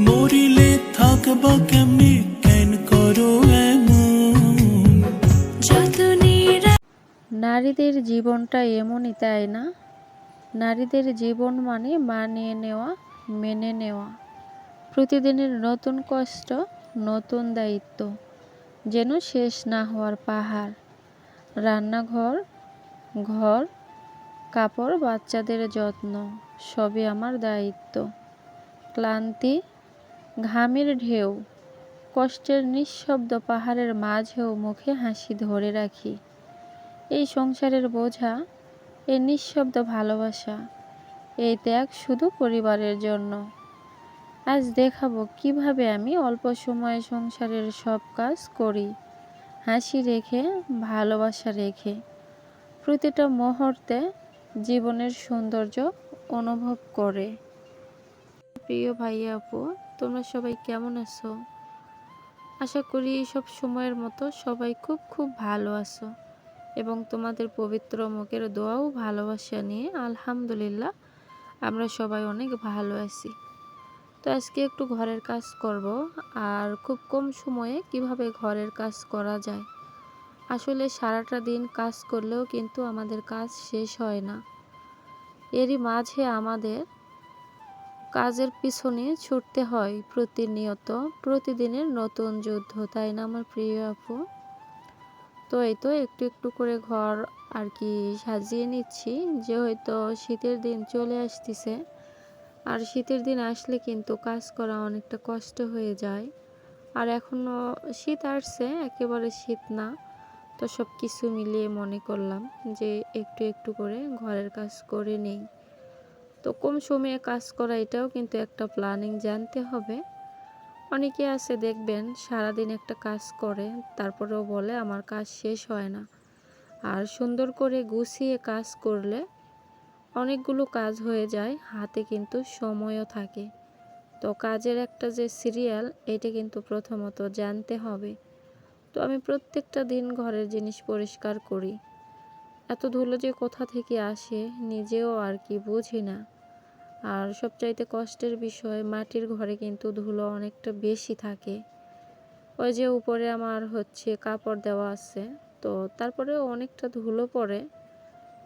মরিলে থাকবা কেমনে? কেন করো নারীদের জীবনটা এমনই তাই না? নারীদের জীবন মানে মানিয়ে নেওয়া মেনে নেওয়া। প্রতিদিনের নতুন কষ্ট নতুন দায়িত্ব। যেন শেষ না হওয়ার পাহাড়। রান্নাঘর, ঘর, কাপড় বাচ্চাদের যত্ন, সবই আমার দায়িত্ব। ক্লান্তি, ঘামের ঢেউ, কষ্টের নিঃশব্দ পাহাড়ের মাঝেও মুখে হাসি ধরে রাখি। এই সংসারের বোঝা, এই নিঃশব্দ ভালোবাসা, এই ত্যাগ শুধু পরিবারের জন্য। আজ দেখাবো কীভাবে আমি অল্প সময়ে সংসারের সব কাজ করি। হাসি রেখে, ভালোবাসা রেখে। প্রতিটা মুহূর্তে জীবনের সৌন্দর্য অনুভব করে। প্রিয় ভাইয়া আপু, তোমরা সবাই কেমন আছো? আশা করি সব সময়ের মতো সবাই খুব খুব ভালো আছো এবং তোমাদের পবিত্র মুখের দোয়াও ভালোবাসা নিয়ে আলহামদুলিল্লাহ আমরা সবাই অনেক ভালো আছি। তো আজকে একটু ঘরের কাজ করব। আর খুব কম সময়ে কীভাবে ঘরের কাজ করা যায়? আসলে সারাটা দিন কাজ করলেও কিন্তু আমাদের কাজ শেষ হয় না। এরই মাঝে আমাদের কাজের পিছনে ছুটতে হয় প্রতিনিয়ত। প্রতিদিনের নতুন যুদ্ধ, তাই না আমার প্রিয় আপু? তো এই তো একটু একটু করে ঘর আর কি সাজিয়ে নিচ্ছি। যে হয়তো শীতের দিন চলে আসতেছে আর শীতের দিন আসলে কিন্তু কাজ করা অনেকটা কষ্ট হয়ে যায়। আর এখনও শীত আসছে, একেবারে শীত না। তো সব কিছু মিলিয়ে মনে করলাম যে একটু একটু করে ঘরের কাজ করে নেই। তো কম সময়ে কাজ করা এটাও কিন্তু একটা প্ল্যানিং জানতে হবে। অনেকে আছে দেখবেন সারাদিন একটা কাজ করে, তারপরেও বলে আমার কাজ শেষ হয় না। আর সুন্দর করে গুছিয়ে কাজ করলে অনেকগুলো কাজ হয়ে যায়, হাতে কিন্তু সময়ও থাকে। তো কাজের একটা যে সিরিয়াল এটা কিন্তু প্রথমত জানতে হবে। তো আমি প্রত্যেকটা দিন ঘরের জিনিস পরিষ্কার করি। এত ধুলো যে কোথা থেকে আসে, নিজেও আর কি বুঝি না। আর সবচাইতে কষ্টের বিষয়, মাটির ঘরে কিন্তু ধুলো অনেকটা বেশি থাকে। ওই যে উপরে আমার হচ্ছে কাপড় দেওয়া আছে, তো তারপরেও অনেকটা ধুলো পড়ে।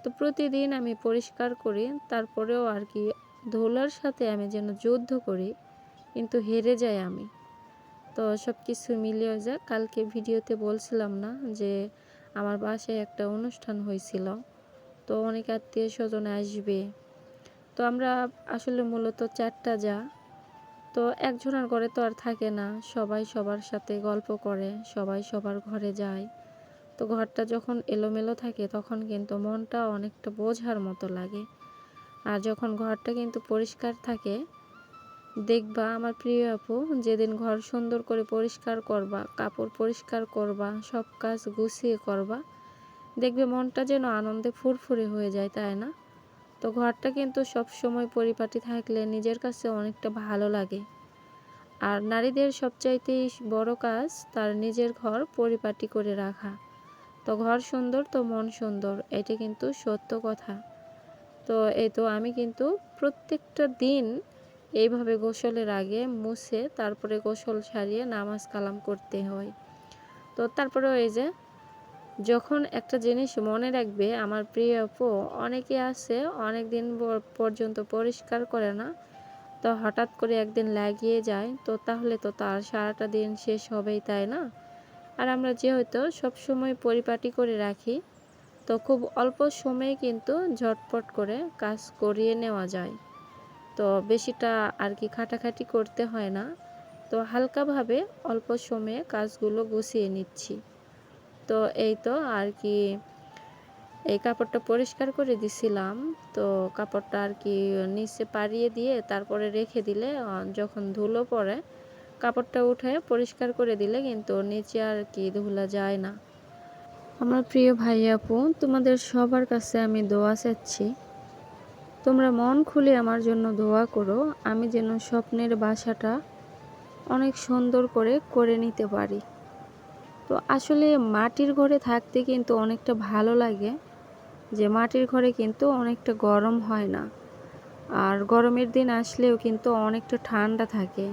তো প্রতিদিন আমি পরিষ্কার করি, তারপরেও আর কি ধুলার সাথে আমি যেন যুদ্ধ করি, কিন্তু হেরে যাই আমি। তো সব কিছু মিলিয়ে যা কালকে ভিডিওতে বলছিলাম না যে আমার বাসায় একটা অনুষ্ঠান হয়েছিল, তো অনেক আত্মীয় স্বজন আসবে। তো আমরা আসলে মূলত চারটা যা, তো একজনের ঘরে তো আর থাকে না, সবাই সবার সাথে গল্প করে, সবাই সবার ঘরে যায়। তো ঘরটা যখন এলোমেলো থাকে তখন কিন্তু মনটা অনেকটা বোঝার মতো লাগে। আর যখন ঘরটা কিন্তু পরিষ্কার থাকে, দেখবা আমার প্রিয় আপু, যেদিন ঘর সুন্দর করে পরিষ্কার করবা, কাপড় পরিষ্কার করবা, সব কাজ গুছিয়ে করবা, দেখবে মনটা যেন আনন্দে ফুরফুরে হয়ে যায়, তাই না? তো ঘরটা কিন্তু সব সময় পরিপাটি থাকলে নিজের কাছে অনেকটা ভালো লাগে। আর নারীদের সবচাইতে বড় কাজ তার নিজের ঘর পরিপাটি করে রাখা। তো ঘর সুন্দর, তো মন সুন্দর, এটা কিন্তু সত্য কথা। তো এই তো আমি কিন্তু প্রত্যেকটা দিন এইভাবে গোসলের আগে মুছে তারপরে গোসল সারিয়ে নামাজ কালাম করতে হয়। তো তারপরে এই যে যখন একটা জিনিস মনে রাখবে, আমার প্রিয় আপু অনেকে আছে অনেক দিন পর্যন্ত পরিষ্কার করে না, তো হঠাৎ করে একদিন লাগিয়ে যায়, তো তাহলে তো তার সারাটা দিন শেষ হবেই, তাই না? আর আমরা যেহেতু সবসময় পরিপাটি করে রাখি, তো খুব অল্প সময়ে কিন্তু ঝটপট করে কাজ করিয়ে নেওয়া যায়। তো বেশিটা আর কি খাটাখাটি করতে হয় না। তো হালকাভাবে অল্প সময়ে কাজগুলো গুছিয়ে নিচ্ছি। তো এই তো আর কি এই কাপড়টা পরিষ্কার করে দিছিলাম। তো কাপড়টা আর কি নিচে পাড়িয়ে দিয়ে তারপরে রেখে দিলে যখন ধুলো পড়ে কাপড়টা উঠে পরিষ্কার করে দিলে কিন্তু নিচে আর কি ধুলা যায় না। আমার প্রিয় ভাই আপু, তোমাদের সবার কাছে আমি দোয়া চাচ্ছি। তোমরা মন খুলে আমার জন্য দোয়া করো, আমি যেন স্বপ্নের বাসাটা অনেক সুন্দর করে করে নিতে পারি। তো আসলে মাটির ঘরে থাকতে কিন্তু অনেকটা ভালো লাগে, যে মাটির ঘরে কিন্তু অনেকটা গরম হয় না। আর গরমের দিন আসলেও কিন্তু অনেকটা ঠান্ডা থাকে।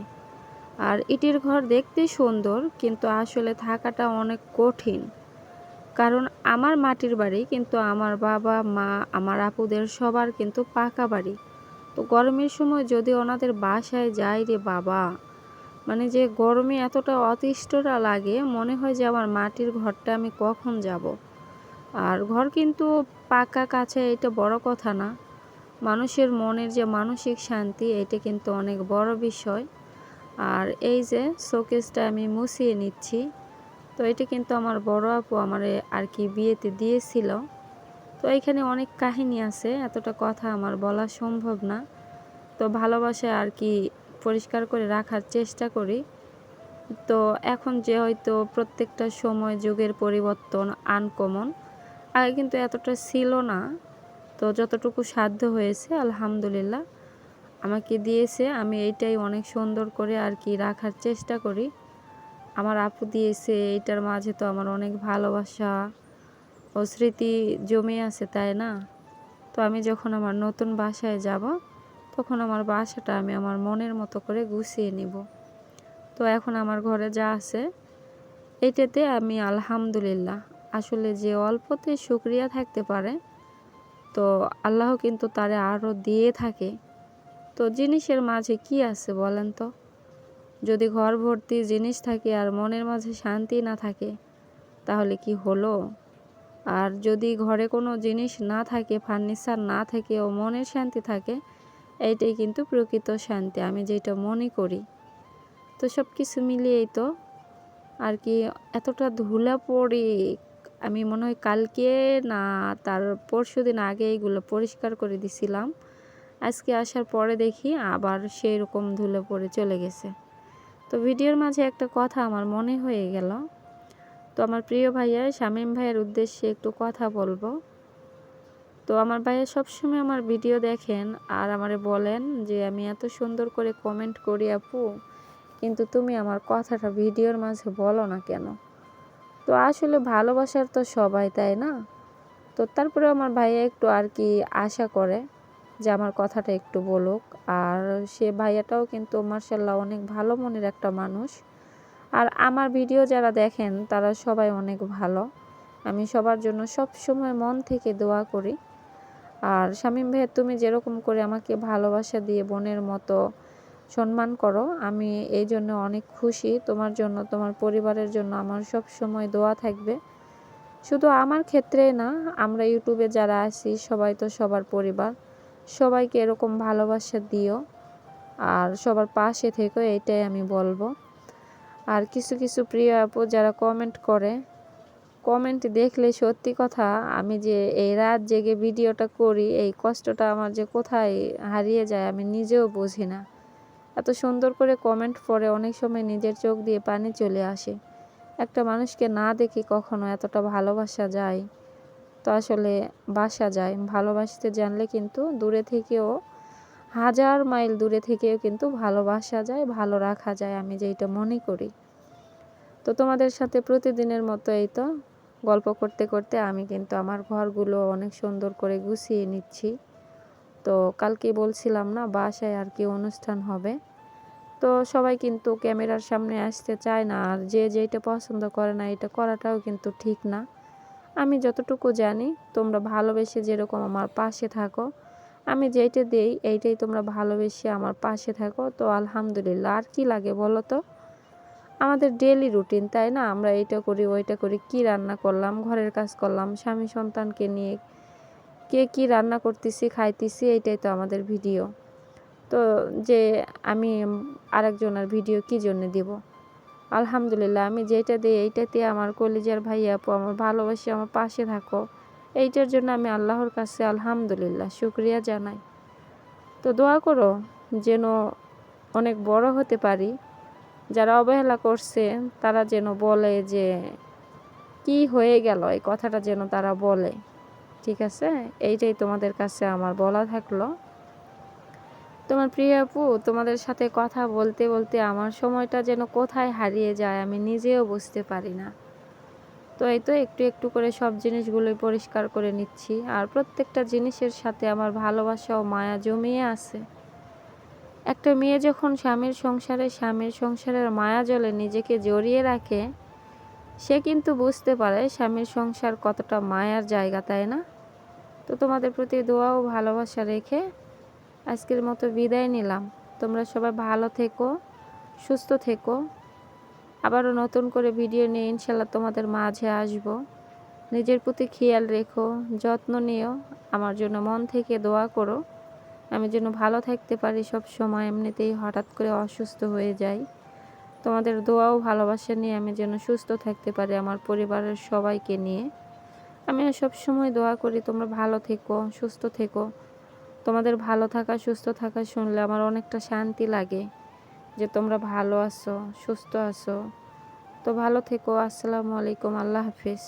আর ইটের ঘর দেখতে সুন্দর, কিন্তু আসলে থাকাটা অনেক কঠিন। কারণ আমার মাটির বাড়ি, কিন্তু আমার বাবা, মা, আমার আপুদের সবার কিন্তু পাকা বাড়ি। তো গরমের সময় যদি ওনাদের বাসায় যাই রে বাবা মানে যে গরমে এতটা অতিষ্ঠটা লাগে, মনে হয় যে আমার মাটির ঘরটা আমি কখন যাব। আর ঘর কিন্তু পাকা কাছে এটা বড় কথা না। মানুষের মনের যে মানসিক শান্তি, এটা কিন্তু অনেক বড় বিষয়। আর এই যে শোকেসটা আমি মুছিয়ে নিচ্ছি। তো এটা কিন্তু আমার বড় আপু আমার আর কি বিয়েতে দিয়েছিল। তো এখানে অনেক কাহিনী আছে, এতটা কথা আমার বলা সম্ভব না। তো ভালোবাসা আর কি পরিষ্কার করে রাখার চেষ্টা করি। তো এখন যে হয়তো প্রত্যেকটা সময় যুগের পরিবর্তন আনকমন, আগে কিন্তু এতটা ছিল না। তো যতটুকু সাধ্য হয়েছে, আলহামদুলিল্লাহ। আমাকে দিয়েছে, আমি এইটাই অনেক সুন্দর করে আর কি রাখার চেষ্টা করি। আমার আপু দিয়েছে, এইটার মাঝে তো আমার অনেক ভালোবাসা ও স্মৃতি জমে আছে, তাই না? তো আমি যখন আমার নতুন বাসায় যাব, তখন আমার বাসাটা আমি আমার মনের মতো করে গুছিয়ে নিব। তো এখন আমার ঘরে যা আছে, এইটাতে আমি আলহামদুলিল্লাহ। আসলে যে অল্পতে শুক্রিয়া থাকতে পারে, তো আল্লাহ কিন্তু তারে আরও দিয়ে থাকে। তো জিনিসের মাঝে কি আছে বলেন তো? যদি ঘর ভর্তি জিনিস থাকে আর মনের মাঝে শান্তি না থাকে, তাহলে কি হলো? আর যদি ঘরে কোনো জিনিস না থাকে, ফার্নিচার না থাকে ও মনের শান্তি থাকে, এইটাই কিন্তু প্রকৃত শান্তি, আমি যেটা মনে করি। তো সব কিছু মিলিয়েই তো আর কি এতটা ধুলা পড়ে আমি মনে হয় কালকে না, তার পরশু দিন আগে এইগুলো পরিষ্কার করে দিছিলাম। আজকে আসার পরে দেখি আবার সেই রকম ধুলে পড়ে চলে গেছে। তো ভিডিওর মাঝে একটা কথা আমার মনে হয়ে গেল। তো আমার প্রিয় ভাইয়া, শামীম ভাইয়ের উদ্দেশ্যে একটু কথা বলব। তো আমার ভাইয়া সবসময় আমার ভিডিও দেখেন আর আমারে বলেন যে, আমি এত সুন্দর করে কমেন্ট করি আপু, কিন্তু তুমি আমার কথাটা ভিডিওর মাঝে বলো না কেন? তো আসলে ভালোবাসার তো সবাই, তাই না? তো তারপরে আমার ভাইয়া একটু আর কি আশা করে। যে আমার কথাটা একটু বলুক। আর সে ভাইয়াটাও কিন্তু মার্শাল্লাহ অনেক ভালো মনের একটা মানুষ। আর আমার ভিডিও যারা দেখেন, তারা সবাই অনেক ভালো। আমি সবার জন্য সব সময় মন থেকে দোয়া করি। আর শামীম ভাইয়া, তুমি যেরকম করে আমাকে ভালোবাসা দিয়ে বোনের মতো সম্মান করো, আমি এই জন্য অনেক খুশি। তোমার জন্য, তোমার পরিবারের জন্য আমার সব সময় দোয়া থাকবে। শুধু আমার ক্ষেত্রে না, আমরা ইউটিউবে যারা আছি, সবাই তো সবার পরিবার। সবাইকে এরকম ভালোবাসা দিও। আর সবার পাশে থেকো এইটাই আমি বলব। আর কিছু কিছু প্রিয় আপু যারা কমেন্ট করে কমেন্ট দেখলে সত্যি কথা আমি যে এই রাত জেগে ভিডিওটা করি, এই কষ্টটা আমার যে কোথায় হারিয়ে যায় আমি নিজেও বুঝি না। এত সুন্দর করে কমেন্ট পড়ে অনেক সময় নিজের চোখ দিয়ে পানি চলে আসে। একটা মানুষকে না দেখে কখনো এতটা ভালোবাসা যায়। তো আসলে বাসা যায়। ভালোবাসতে জানলে কিন্তু দূরে থেকেও, হাজার মাইল দূরে থেকেও কিন্তু ভালোবাসা যায়, ভালো রাখা যায় আমি যেটা মনে করি। তো তোমাদের সাথে প্রতিদিনের মতো এই তো গল্প করতে করতে আমি কিন্তু আমার ঘরগুলো অনেক সুন্দর করে গুছিয়ে নিচ্ছি। তো কালকে বলছিলাম না, বাসায় আর কি অনুষ্ঠান হবে। তো সবাই কিন্তু ক্যামেরার সামনে আসতে চায় না, আর যে যেটা পছন্দ করে না, এটা করাটাও কিন্তু ঠিক না। আমি যতটুকু জানি, তোমরা ভালোবেসে যেরকম আমার পাশে থাকো। আমি যেইটা দেই, এইটাই তোমরা ভালোবেসে আমার পাশে থাকো। তো আলহামদুলিল্লাহ, আর কি লাগে বলো তো? আমাদের ডেলি রুটিন তাই না? আমরা এইটা করি, ওইটা করি। কি রান্না করলাম? ঘরের কাজ করলাম, স্বামী সন্তানকে নিয়ে কে কি রান্না করতেছি, খাইতেছি, এইটাই তো আমাদের ভিডিও তো যে আমি আরেকজনের ভিডিও কি জন্য দিব? আলহামদুলিল্লাহ, আমি যেটা দিই এইটাতে আমার কলিজার ভাই আপু, আমার ভালোবাসি, আমার পাশে থাকো। এইটার জন্য আমি আল্লাহর কাছে আলহামদুলিল্লাহ শুক্রিয়া জানাই। তো দোয়া করো যেন অনেক বড় হতে পারি। যারা অবহেলা করছে, তারা যেন বলে যে, কি হয়ে গেল? এই কথাটা যেন তারা বলে। ঠিক আছে? এইটাই তোমাদের কাছে আমার বলা থাকল। তোমার প্রিয় আপু, তোমাদের সাথে কথা বলতে বলতে আমার সময়টা যেন কোথায় হারিয়ে যায় আমি নিজেও বুঝতে পারি না। তো এই তো একটু একটু করে সব জিনিসগুলোই পরিষ্কার করে নিচ্ছি। আর প্রত্যেকটা জিনিসের সাথে আমার ভালোবাসা ও মায়া জমিয়ে আছে। একটা মেয়ে যখন স্বামীর সংসারে, স্বামীর সংসারের মায়া জলে নিজেকে জড়িয়ে রাখে, সে কিন্তু বুঝতে পারে স্বামীর সংসার কতটা মায়ার জায়গা, তাই না? তো তোমাদের প্রতি দোয়া ও ভালোবাসা রেখে আজকের মতো বিদায় নিলাম। তোমরা সবাই ভালো থেকো, সুস্থ থেকো। আবারও নতুন করে ভিডিও নিয়ে ইনশাল্লাহ তোমাদের মাঝে আসব। নিজের প্রতি খেয়াল রেখো, যত্ন নিও, আমার জন্য মন থেকে দোয়া করো। আমি যেন ভালো থাকতে পারি সব সময়, এমনিতেই হঠাৎ করে অসুস্থ হয়ে যাই। তোমাদের দোয়াও ভালোবাসা নিয়ে আমি যেন সুস্থ থাকতে পারি আমার পরিবারের সবাইকে নিয়ে। আমি সব সময় দোয়া করি, তোমরা ভালো থেকো, সুস্থ থেকো। তোমাদের ভালো থাকা, সুস্থ থাকা শুনলে আমার অনেকটা শান্তি লাগে যে তোমরা ভালো আছো, সুস্থ আছো। তো ভালো থেকো, আসসালামু আলাইকুম, আল্লাহ হাফিজ।